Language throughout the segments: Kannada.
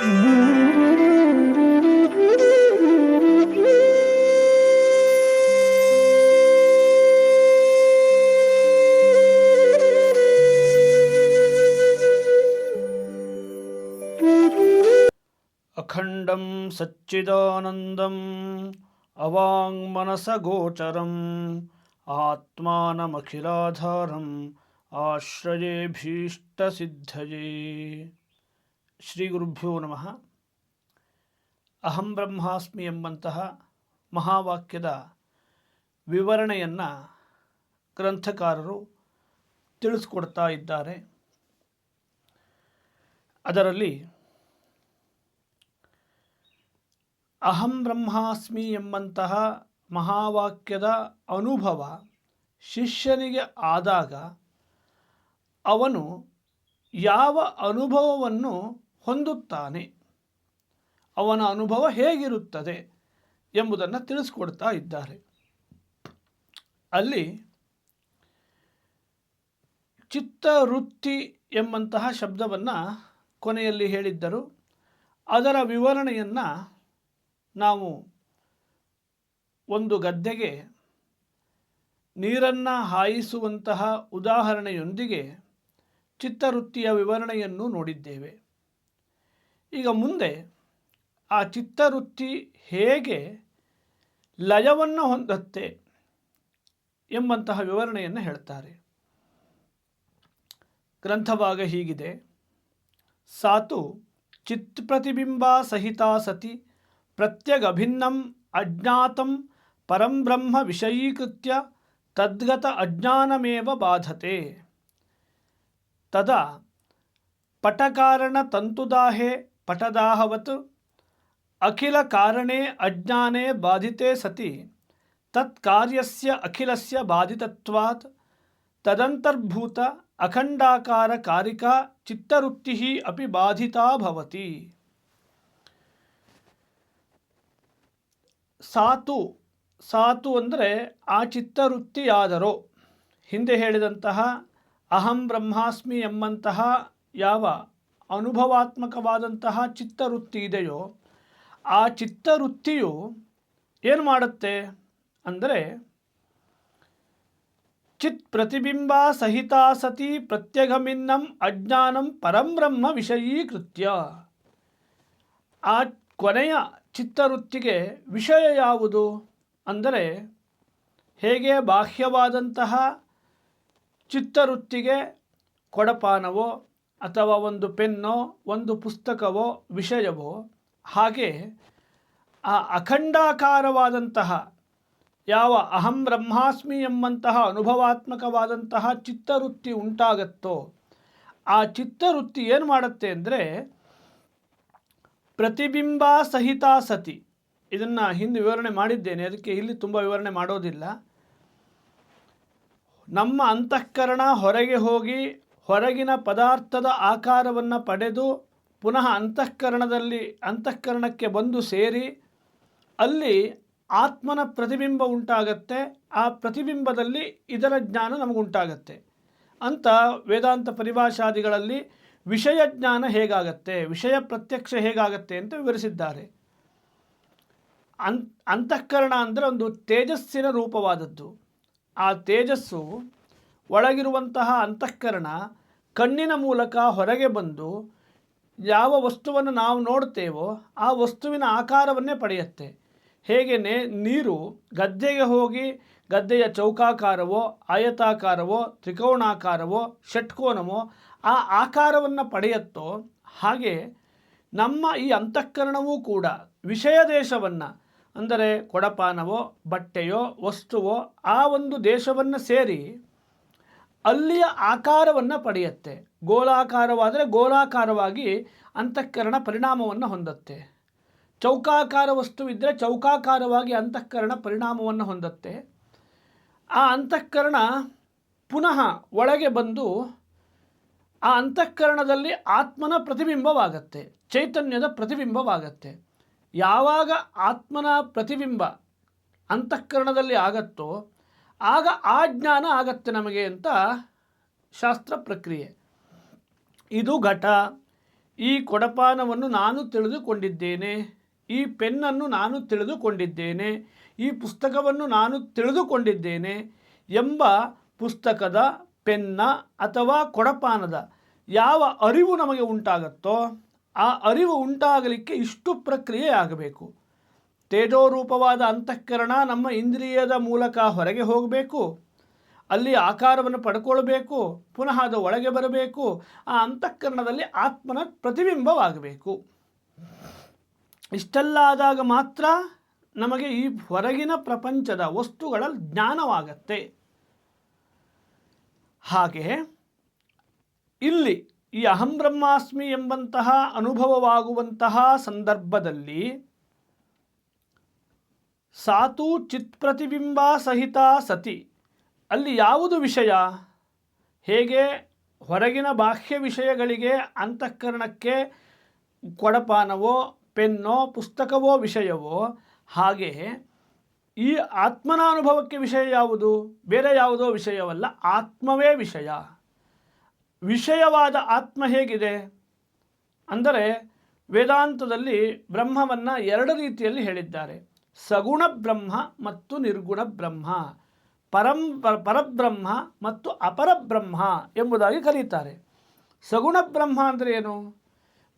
अखण्डं सच्चिदानन्दम् अवाङ्मनसगोचरम् आत्मानमखिलाधारम् आश्रये भीष्टसिद्धये ಶ್ರೀ ಗುರುಭ್ಯೋ ನಮಃ. ಅಹಂ ಬ್ರಹ್ಮಾಸ್ಮಿ ಎಂಬಂತಹ ಮಹಾವಾಕ್ಯದ ವಿವರಣೆಯನ್ನು ಗ್ರಂಥಕಾರರು ತಿಳಿಸ್ಕೊಡ್ತಾ ಇದ್ದಾರೆ. ಅದರಲ್ಲಿ ಅಹಂ ಬ್ರಹ್ಮಾಸ್ಮಿ ಎಂಬಂತಹ ಮಹಾವಾಕ್ಯದ ಅನುಭವ ಶಿಷ್ಯನಿಗೆ ಆದಾಗ ಅವನು ಯಾವ ಅನುಭವವನ್ನು ಹೊಂದುತ್ತಾನೆ. ಅವನ ಅನುಭವ ಹೇಗಿರುತ್ತದೆ ಎಂಬುದನ್ನು ತಿಳಿಸ್ಕೊಡ್ತಾ ಇದ್ದಾರೆ. ಅಲ್ಲಿ ಚಿತ್ತವೃತ್ತಿ ಎಂಬಂತಹ ಶಬ್ದವನ್ನು ಕೊನೆಯಲ್ಲಿ ಹೇಳಿದ್ದರು. ಅದರ ವಿವರಣೆಯನ್ನು ನಾವು ಒಂದು ಗದ್ದೆಗೆ ನೀರನ್ನು ಹಾಯಿಸುವಂತಹ ಉದಾಹರಣೆಯೊಂದಿಗೆ ಚಿತ್ತವೃತ್ತಿಯ ವಿವರಣೆಯನ್ನು ನೋಡಿದ್ದೇವೆ. ಈಗ ಮುಂದೆ ಆ ಚಿತ್ತವೃತ್ತಿ ಹೇಗೆ ಲಯವನ್ನು ಹೊಂದತ್ತೆ ಎಂಬಂತಹ ವಿವರಣೆಯನ್ನು ಹೇಳ್ತಾರೆ. ಗ್ರಂಥಭಾಗ ಹೀಗಿದೆ. ಸಾತು ಚಿತ್ ಪ್ರತಿಬಿಂಬ ಸಹಿತ ಸತಿ ಪ್ರತ್ಯಗಭಿನ್ನಂ ಅಜ್ಞಾತಂ ಪರಂ ಬ್ರಹ್ಮ ವಿಷಯೀಕೃತ್ಯ ತದ್ಗತ ಅಜ್ಞಾನಮೇವ ಬಾಧತೆ. ತದಾ ಪಟಕಾರಣ ತಂತುದಾಹೆ ಪಟದಾಹವತ್ ಅಖಿಲ ಕಾರಣೇ ಅಜ್ಞಾನೇ ಬಾಧಿತೆ ಸತಿ ತತ್ ಕಾರ್ಯಸ್ಯ ಅಖಿಲಸ್ಯ ಬಾಧಿತತ್ವಾತ್ ತದಂತರ್ಭೂತ ಅಖಂಡಾಕಾರ ಕಾರಿಕಾ ಚಿತ್ತವೃತ್ತಿ ಅಪಿ ಬಾಧಿತಾ ಭವತಿ. ಸಾತು ಸಾತು ಅಂದರೆ ಆ ಚಿತ್ತವೃತ್ತಿಯಾದರೋ. ಹಿಂದೆ ಹೇಳಿದಂತಹ ಅಹಂ ಬ್ರಹ್ಮಾಸ್ಮಿ ಎಂಬಂತಹ ಯಾವ ಅನುಭವಾತ್ಮಕವಾದಂತಹ ಚಿತ್ತವೃತ್ತಿ ಇದೆಯೋ, ಆ ಚಿತ್ತವೃತ್ತಿಯು ಏನು ಮಾಡುತ್ತೆ ಅಂದರೆ ಚಿತ್ ಪ್ರತಿಬಿಂಬ ಸಹಿತ ಸತಿ ಪ್ರತ್ಯಗಮಿನ್ನಂ ಅಜ್ಞಾನಂ ಪರಂಬ್ರಹ್ಮ ವಿಷಯೀಕೃತ್ಯ. ಆ ಕೊನೆಯ ಚಿತ್ತವೃತ್ತಿಗೆ ವಿಷಯ ಯಾವುದು ಅಂದರೆ ಹೇಗೆ ಬಾಹ್ಯವಾದಂತಹ ಚಿತ್ತವೃತ್ತಿಗೆ ಕೊಡಪಾನವೋ ಅಥವಾ ಒಂದು ಪೆನ್ನೋ, ಒಂದು ಪುಸ್ತಕವೋ, ವಿಷಯವೋ, ಹಾಗೆ ಆ ಅಖಂಡಾಕಾರವಾದಂತಹ, ಯಾವ ಅಹಂ ಬ್ರಹ್ಮಾಸ್ಮಿ ಎಂಬಂತಹ ಅನುಭವಾತ್ಮಕವಾದಂತಹ ಚಿತ್ತವೃತ್ತಿ ಉಂಟಾಗತ್ತೋ, ಆ ಚಿತ್ತವೃತ್ತಿ ಏನು ಮಾಡುತ್ತೆ ಅಂದರೆ ಪ್ರತಿಬಿಂಬ ಸಹಿತ ಸತಿ. ಇದನ್ನು ಹಿಂದೆ ವಿವರಣೆ ಮಾಡಿದ್ದೇನೆ, ಅದಕ್ಕೆ ಇಲ್ಲಿ ತುಂಬ ವಿವರಣೆ ಮಾಡೋದಿಲ್ಲ. ನಮ್ಮ ಅಂತಃಕರಣ ಹೊರಗೆ ಹೋಗಿ ಹೊರಗಿನ ಪದಾರ್ಥದ ಆಕಾರವನ್ನು ಪಡೆದು ಪುನಃ ಅಂತಃಕರಣದಲ್ಲಿ, ಅಂತಃಕರಣಕ್ಕೆ ಬಂದು ಸೇರಿ ಅಲ್ಲಿ ಆತ್ಮನ ಪ್ರತಿಬಿಂಬ ಉಂಟಾಗತ್ತೆ. ಆ ಪ್ರತಿಬಿಂಬದಲ್ಲಿ ಇದರ ಜ್ಞಾನ ನಮಗುಂಟಾಗತ್ತೆ. ಅಂತ ವೇದಾಂತ ಪರಿಭಾಷಾದಿಗಳಲ್ಲಿ ವಿಷಯ ಜ್ಞಾನ ಹೇಗಾಗತ್ತೆ, ವಿಷಯ ಪ್ರತ್ಯಕ್ಷ ಹೇಗಾಗತ್ತೆ ಅಂತ ವಿವರಿಸಿದ್ದಾರೆ. ಅನ್ ಅಂತಃಕರಣ ಅಂದರೆ ಒಂದು ತೇಜಸ್ಸಿನ ರೂಪವಾದದ್ದು. ಆ ತೇಜಸ್ಸು ಒಳಗಿರುವಂತಹ ಅಂತಃಕರಣ ಕಣ್ಣಿನ ಮೂಲಕ ಹೊರಗೆ ಬಂದು ಯಾವ ವಸ್ತುವನ್ನು ನಾವು ನೋಡ್ತೇವೋ ಆ ವಸ್ತುವಿನ ಆಕಾರವನ್ನೇ ಪಡೆಯುತ್ತೆ. ಹೇಗೆ ನೀರು ಗದ್ದೆಗೆ ಹೋಗಿ ಗದ್ದೆಯ ಚೌಕಾಕಾರವೋ, ಆಯತಾಕಾರವೋ ತ್ರಿಕೋಣಾಕಾರವೋ ಷಟ್ಕೋನವೋ ಆ ಆಕಾರವನ್ನು ಪಡೆಯುತ್ತೋ ಹಾಗೆ ನಮ್ಮ ಈ ಅಂತಃಕರಣವೂ ಕೂಡ ವಿಷಯ ದೇಶವನ್ನು, ಅಂದರೆ ಕೊಡಪಾನವೋ, ಬಟ್ಟೆಯೋ, ವಸ್ತುವೋ ಆ ಒಂದು ದೇಶವನ್ನು ಸೇರಿ ಅಲ್ಲಿಯ ಆಕಾರವನ್ನು ಪಡೆಯುತ್ತೆ. ಗೋಲಾಕಾರವಾದರೆ ಗೋಲಾಕಾರವಾಗಿ ಅಂತಃಕರಣ ಪರಿಣಾಮವನ್ನು ಹೊಂದುತ್ತೆ. ಚೌಕಾಕಾರ ವಸ್ತುವಿದ್ದರೆ ಚೌಕಾಕಾರವಾಗಿ ಅಂತಃಕರಣ ಪರಿಣಾಮವನ್ನು ಹೊಂದುತ್ತೆ. ಆ ಅಂತಃಕರಣ ಪುನಃ ಒಳಗೆ ಬಂದು ಆ ಅಂತಃಕರಣದಲ್ಲಿ ಆತ್ಮನ ಪ್ರತಿಬಿಂಬವಾಗತ್ತೆ. ಚೈತನ್ಯದ ಪ್ರತಿಬಿಂಬವಾಗತ್ತೆ. ಯಾವಾಗ ಆತ್ಮನ ಪ್ರತಿಬಿಂಬ ಅಂತಃಕರಣದಲ್ಲಿ ಆಗತ್ತೋ ಆಗ ಆ ಜ್ಞಾನ ಆಗತ್ತೆ ನಮಗೆ ಅಂತ ಶಾಸ್ತ್ರ ಪ್ರಕ್ರಿಯೆ. ಇದು ಘಟ. ಈ ಕೊಡಪಾನವನ್ನು ನಾನು ತಿಳಿದುಕೊಂಡಿದ್ದೇನೆ. ಈ ಪೆನ್ನನ್ನು ನಾನು ತಿಳಿದುಕೊಂಡಿದ್ದೇನೆ. ಈ ಪುಸ್ತಕವನ್ನು ನಾನು ತಿಳಿದುಕೊಂಡಿದ್ದೇನೆ ಎಂಬ ಪುಸ್ತಕದ ಪೆನ್ನ ಅಥವಾ ಕೊಡಪಾನದ ಯಾವ ಅರಿವು ನಮಗೆ ಉಂಟಾಗತ್ತೋ ಆ ಅರಿವು ಉಂಟಾಗಲಿಕ್ಕೆ ಇಷ್ಟು ಪ್ರಕ್ರಿಯೆ ಆಗಬೇಕು. ತೇಜೋರೂಪವಾದ ಅಂತಃಕರಣ ನಮ್ಮ ಇಂದ್ರಿಯದ ಮೂಲಕ ಹೊರಗೆ ಹೋಗಬೇಕು. ಅಲ್ಲಿ ಆಕಾರವನ್ನು ಪಡ್ಕೊಳ್ಬೇಕು, ಪುನಃ ಅದು ಒಳಗೆ ಬರಬೇಕು, ಆ ಅಂತಃಕರಣದಲ್ಲಿ ಆತ್ಮನ ಪ್ರತಿಬಿಂಬವಾಗಬೇಕು. ಇಷ್ಟೆಲ್ಲ ಆದಾಗ ಮಾತ್ರ ನಮಗೆ ಈ ಹೊರಗಿನ ಪ್ರಪಂಚದ ವಸ್ತುಗಳ ಜ್ಞಾನವಾಗತ್ತೆ. ಹಾಗೆ ಇಲ್ಲಿ ಈ ಅಹಂ ಬ್ರಹ್ಮಾಸ್ಮಿ ಎಂಬಂತಹ ಅನುಭವವಾಗುವಂತಹ ಸಂದರ್ಭದಲ್ಲಿ ಸಾತು ಚಿತ್ ಪ್ರತಿಬಿಂಬ ಸಹಿತ ಸತಿ. ಅಲ್ಲಿ ಯಾವುದು ವಿಷಯ? ಹೇಗೆ ಹೊರಗಿನ ಬಾಹ್ಯ ವಿಷಯಗಳಿಗೆ ಅಂತಃಕರಣಕ್ಕೆ ಕೊಡಪಾನವೋ, ಪೆನ್ನೋ, ಪುಸ್ತಕವೋ ವಿಷಯವೋ, ಹಾಗೆ ಈ ಆತ್ಮನ ಅನುಭವಕ್ಕೆ ವಿಷಯ ಯಾವುದು? ಬೇರೆ ಯಾವುದೋ ವಿಷಯವಲ್ಲ, ಆತ್ಮವೇ ವಿಷಯ. ವಿಷಯವಾದ ಆತ್ಮ ಹೇಗಿದೆ? ಅಂದರೆ ವೇದಾಂತದಲ್ಲಿ ಬ್ರಹ್ಮವನ್ನು ಎರಡು ರೀತಿಯಲ್ಲಿ ಹೇಳಿದ್ದಾರೆ. ಸಗುಣ ಬ್ರಹ್ಮ ಮತ್ತು ನಿರ್ಗುಣ ಬ್ರಹ್ಮ, ಪರಂ ಪರಬ್ರಹ್ಮ ಮತ್ತು ಅಪರಬ್ರಹ್ಮ ಎಂಬುದಾಗಿ ಕರೀತಾರೆ. ಸಗುಣ ಬ್ರಹ್ಮ ಅಂದರೆ ಏನು?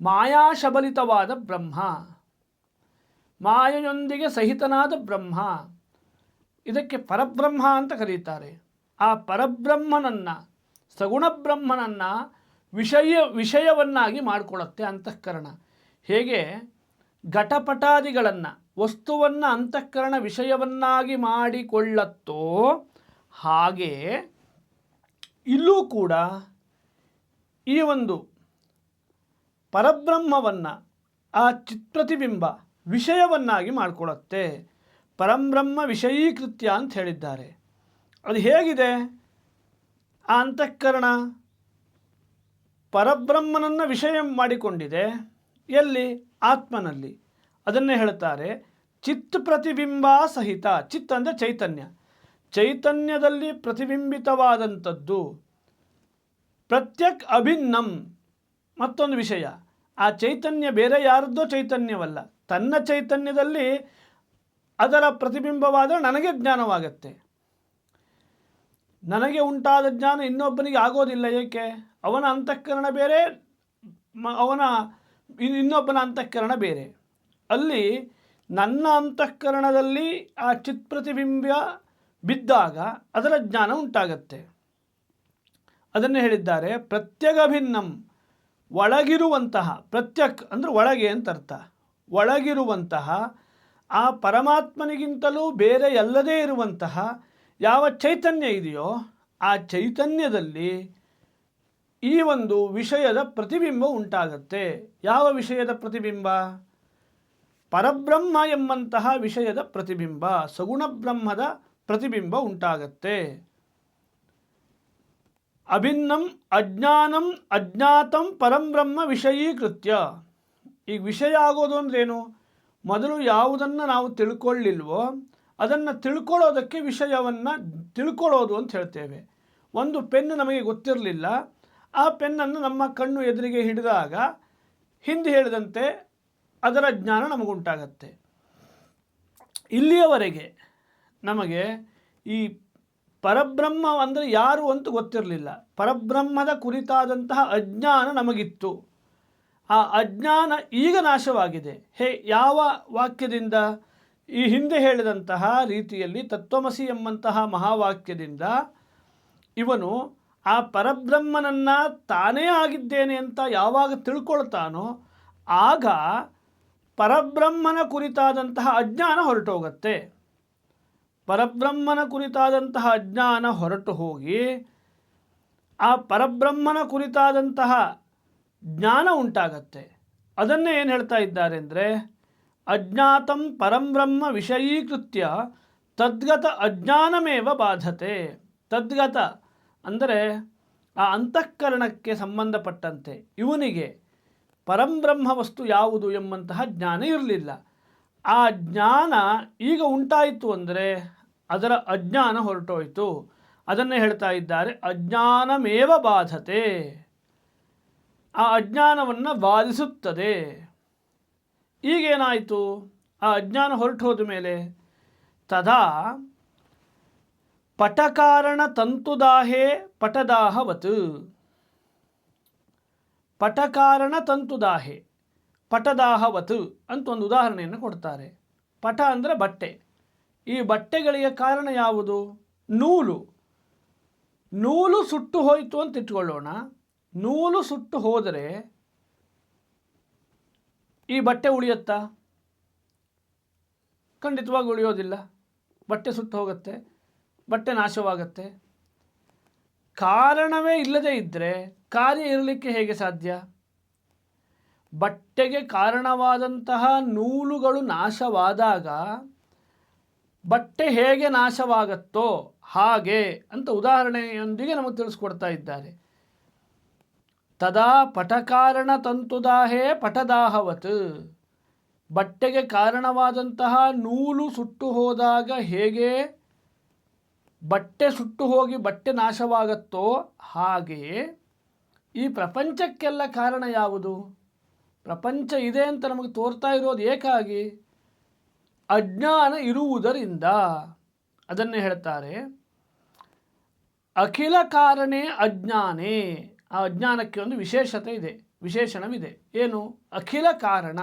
ಮಾಯಾಶಬಲಿತವಾದ ಬ್ರಹ್ಮ, ಮಾಯೆಯೊಂದಿಗೆ ಸಹಿತನಾದ ಬ್ರಹ್ಮ. ಇದಕ್ಕೆ ಪರಬ್ರಹ್ಮ ಅಂತ ಕರೀತಾರೆ. ಆ ಪರಬ್ರಹ್ಮನನ್ನು, ಸಗುಣ ಬ್ರಹ್ಮನನ್ನು ವಿಷಯ, ವಿಷಯವನ್ನಾಗಿ ಮಾಡಿಕೊಳ್ಳುತ್ತೆ ಅಂತಃಕರಣ. ಹೇಗೆ? ಘಟಪಟಾದಿಗಳನ್ನು ವಸ್ತುವನ್ನು ಅಂತಃಕರಣ ವಿಷಯವನ್ನಾಗಿ ಮಾಡಿಕೊಳ್ಳತ್ತೋ ಹಾಗೆ ಇಲ್ಲೂ ಕೂಡ ಈ ಒಂದು ಪರಬ್ರಹ್ಮವನ್ನು, ಆ ಚಿತ್ಪ್ರತಿಬಿಂಬ ವಿಷಯವನ್ನಾಗಿ ಮಾಡಿಕೊಳ್ಳುತ್ತೆ. ಪರಂಬ್ರಹ್ಮ ವಿಷಯೀಕೃತ್ಯ ಅಂತ ಹೇಳಿದ್ದಾರೆ. ಅದು ಹೇಗಿದೆ? ಆ ಅಂತಃಕರಣ ಪರಬ್ರಹ್ಮನನ್ನು ವಿಷಯ ಮಾಡಿಕೊಂಡಿದೆ. ಎಲ್ಲಿ? ಆತ್ಮನಲ್ಲಿ. ಅದನ್ನೇ ಹೇಳ್ತಾರೆ ಚಿತ್ ಪ್ರತಿಬಿಂಬ ಸಹಿತ, ಚಿತ್ ಅಂದರೆ ಚೈತನ್ಯ. ಚೈತನ್ಯದಲ್ಲಿ ಪ್ರತಿಬಿಂಬಿತವಾದಂಥದ್ದು ಪ್ರತ್ಯಕ್ ಅಭಿನ್ನಂ, ಮತ್ತೊಂದು ವಿಷಯ. ಆ ಚೈತನ್ಯ ಬೇರೆ ಯಾರದ್ದೋ ಚೈತನ್ಯವಲ್ಲ. ತನ್ನ ಚೈತನ್ಯದಲ್ಲಿ ಅದರ ಪ್ರತಿಬಿಂಬವಾದ ನನಗೆ ಜ್ಞಾನವಾಗತ್ತೆ. ನನಗೆ ಉಂಟಾದ ಜ್ಞಾನ ಇನ್ನೊಬ್ಬನಿಗೆ ಆಗೋದಿಲ್ಲ ಏಕೆ? ಅವನ ಅಂತಃಕರಣ ಬೇರೆ ಅವನ ಇನ್ನೊಬ್ಬನ ಅಂತಃಕರಣ ಬೇರೆ. ಅಲ್ಲಿ ನನ್ನ ಅಂತಃಕರಣದಲ್ಲಿ ಆ ಚಿತ್ಪ್ರತಿಬಿಂಬ ಬಿದ್ದಾಗ ಅದರ ಜ್ಞಾನ ಉಂಟಾಗತ್ತೆ. ಅದನ್ನು ಹೇಳಿದ್ದಾರೆ, ಪ್ರತ್ಯಗಭಿನ್ನಂ, ಒಳಗಿರುವಂತಹ, ಪ್ರತ್ಯಕ್ ಅಂದರೆ ಒಳಗೆ ಅಂತ ಅರ್ಥ. ಒಳಗಿರುವಂತಹ, ಆ ಪರಮಾತ್ಮನಿಗಿಂತಲೂ ಬೇರೆ ಎಲ್ಲದೇ ಇರುವಂತಹ ಯಾವ ಚೈತನ್ಯ ಇದೆಯೋ, ಆ ಚೈತನ್ಯದಲ್ಲಿ ಈ ಒಂದು ವಿಷಯದ ಪ್ರತಿಬಿಂಬ ಉಂಟಾಗತ್ತೆ. ಯಾವ ವಿಷಯದ ಪ್ರತಿಬಿಂಬ? ಪರಬ್ರಹ್ಮ ಎಂಬಂತಹ ವಿಷಯದ ಪ್ರತಿಬಿಂಬ, ಸಗುಣ ಬ್ರಹ್ಮದ ಪ್ರತಿಬಿಂಬ ಉಂಟಾಗತ್ತೆ. ಅಭಿನ್ನಂ ಅಜ್ಞಾನಂ ಅಜ್ಞಾತಂ ಪರಂಬ್ರಹ್ಮ ವಿಷಯೀಕೃತ್ಯ. ಈಗ ವಿಷಯ ಆಗೋದು ಅಂದ್ರೇನು? ಮೊದಲು ಯಾವುದನ್ನು ನಾವು ತಿಳ್ಕೊಳ್ಳಿಲ್ವೋ, ಅದನ್ನು ತಿಳ್ಕೊಳ್ಳೋದಕ್ಕೆ ವಿಷಯವನ್ನು ತಿಳ್ಕೊಳ್ಳೋದು ಅಂತ ಹೇಳ್ತೇವೆ. ಒಂದು ಪೆನ್ ನಮಗೆ ಗೊತ್ತಿರಲಿಲ್ಲ. ಆ ಪೆನ್ನನ್ನು ನಮ್ಮ ಕಣ್ಣು ಎದುರಿಗೆ ಹಿಡಿದಾಗ, ಹಿಂದೆ ಹೇಳಿದಂತೆ ಅದರ ಜ್ಞಾನ ನಮಗುಂಟಾಗತ್ತೆ. ಇಲ್ಲಿಯವರೆಗೆ ನಮಗೆ ಈ ಪರಬ್ರಹ್ಮ ಅಂದರೆ ಯಾರು ಅಂತ ಗೊತ್ತಿರಲಿಲ್ಲ. ಪರಬ್ರಹ್ಮದ ಕುರಿತಾದಂತಹ ಅಜ್ಞಾನ ನಮಗಿತ್ತು. ಆ ಅಜ್ಞಾನ ಈಗ ನಾಶವಾಗಿದೆ. ಹೇ, ಯಾವ ವಾಕ್ಯದಿಂದ? ಈ ಹಿಂದೆ ಹೇಳಿದಂತಹ ರೀತಿಯಲ್ಲಿ ತತ್ವಮಸಿ ಎಂಬಂತಹ ಮಹಾವಾಕ್ಯದಿಂದ ಇವನು ಆ ಪರಬ್ರಹ್ಮನನ್ನು ತಾನೇ ಆಗಿದ್ದೇನೆ ಅಂತ ಯಾವಾಗ ತಿಳ್ಕೊಳ್ತಾನೋ ಆಗ ಪರಬ್ರಹ್ಮನ ಕುರಿತಾದಂತಹ ಅಜ್ಞಾನ ಹೊರಟೋಗತ್ತೆ. ಪರಬ್ರಹ್ಮನ ಕುರಿತಾದಂತಹ ಅಜ್ಞಾನ ಹೊರಟು ಹೋಗಿ ಆ ಪರಬ್ರಹ್ಮನ ಕುರಿತಾದಂತಹ ಜ್ಞಾನ ಉಂಟಾಗತ್ತೆ. ಅದನ್ನೇ ಏನು ಹೇಳ್ತಾ ಇದ್ದಾರೆ ಅಂದರೆ, ಅಜ್ಞಾತಂ ಪರಂಬ್ರಹ್ಮ ವಿಷಯೀಕೃತ್ಯ ತದ್ಗತ ಅಜ್ಞಾನಮೇವ ಬಾಧತೆ. ತದ್ಗತ ಅಂದರೆ ಆ ಅಂತಃಕರಣಕ್ಕೆ ಸಂಬಂಧಪಟ್ಟಂತೆ ಇವನಿಗೆ ಪರಂಬ್ರಹ್ಮ ವಸ್ತು ಯಾವುದು ಎಂಬಂತಹ ಜ್ಞಾನ ಇರಲಿಲ್ಲ. ಆ ಜ್ಞಾನ ಈಗ ಉಂಟಾಯಿತು ಅಂದರೆ ಅದರ ಅಜ್ಞಾನ ಹೊರಟೋಯಿತು. ಅದನ್ನೇ ಹೇಳ್ತಾ ಇದ್ದಾರೆ, ಅಜ್ಞಾನಮೇವ ಬಾಧತೆ. ಆ ಅಜ್ಞಾನವನ್ನು ಬಾಧಿಸುತ್ತದೆ ಈಗೇನಾಯಿತು? ಆ ಅಜ್ಞಾನ ಹೊರಟು ಹೋದ ಮೇಲೆ ತದಾ ಪಟಕಾರಣ ತಂತುದಾಹೇ ಪಟದಾಹವತ್. ಪಟಕಾರಣ ತಂತುದಾಹೆ ಪಟದಾಹವತು ಅಂತ ಒಂದು ಉದಾಹರಣೆಯನ್ನು ಕೊಡ್ತಾರೆ. ಪಟ ಅಂದರೆ ಬಟ್ಟೆ. ಈ ಬಟ್ಟೆಗಳಿಗೆ ಕಾರಣ ಯಾವುದು? ನೂಲು. ನೂಲು ಸುಟ್ಟು ಹೋಯಿತು ಅಂತ ಇಟ್ಕೊಳ್ಳೋಣ. ನೂಲು ಸುಟ್ಟು ಹೋದರೆ ಈ ಬಟ್ಟೆ ಉಳಿಯುತ್ತಾ? ಖಂಡಿತವಾಗಿ ಉಳಿಯೋದಿಲ್ಲ. ಬಟ್ಟೆ ಸುಟ್ಟು ಹೋಗುತ್ತೆ. ಬಟ್ಟೆ ನಾಶವಾಗುತ್ತೆ. ಕಾರಣವೇ ಇಲ್ಲದೇ ಇದ್ದರೆ ಕಾರ್ಯ ಇರಲಿಕ್ಕೆ ಹೇಗೆ ಸಾಧ್ಯ? ಬಟ್ಟೆಗೆ ಕಾರಣವಾದಂತಹ ನೂಲುಗಳು ನಾಶವಾದಾಗ ಬಟ್ಟೆ ಹೇಗೆ ನಾಶವಾಗತ್ತೋ ಹಾಗೆ ಅಂತ ಉದಾಹರಣೆಯೊಂದಿಗೆ ನಮಗೆ ತಿಳಿಸ್ಕೊಡ್ತಾ ಇದ್ದಾರೆ. ತದಾ ಪಟಕಾರಣ ತಂತುದಾಹೇ ಪಟದಾಹವತ್. ಬಟ್ಟೆಗೆ ಕಾರಣವಾದಂತಹ ನೂಲು ಸುಟ್ಟು ಹೋದಾಗ ಹೇಗೆ ಬಟ್ಟೆ ಸುಟ್ಟು ಹೋಗಿ ಬಟ್ಟೆ ನಾಶವಾಗತ್ತೋ ಹಾಗೆಯೇ ಈ ಪ್ರಪಂಚಕ್ಕೆಲ್ಲ ಕಾರಣ ಯಾವುದು? ಪ್ರಪಂಚ ಇದೆ ಅಂತ ನಮಗೆ ತೋರ್ತಾ ಇರೋದು ಏಕಾಗಿ? ಅಜ್ಞಾನ ಇರುವುದರಿಂದ. ಅದನ್ನು ಹೇಳ್ತಾರೆ, ಅಖಿಲ ಕಾರಣೇ ಅಜ್ಞಾನೇ. ಆ ಅಜ್ಞಾನಕ್ಕೆ ಒಂದು ವಿಶೇಷತೆ ಇದೆ, ವಿಶೇಷಣವಿದೆ. ಏನು? ಅಖಿಲ ಕಾರಣ.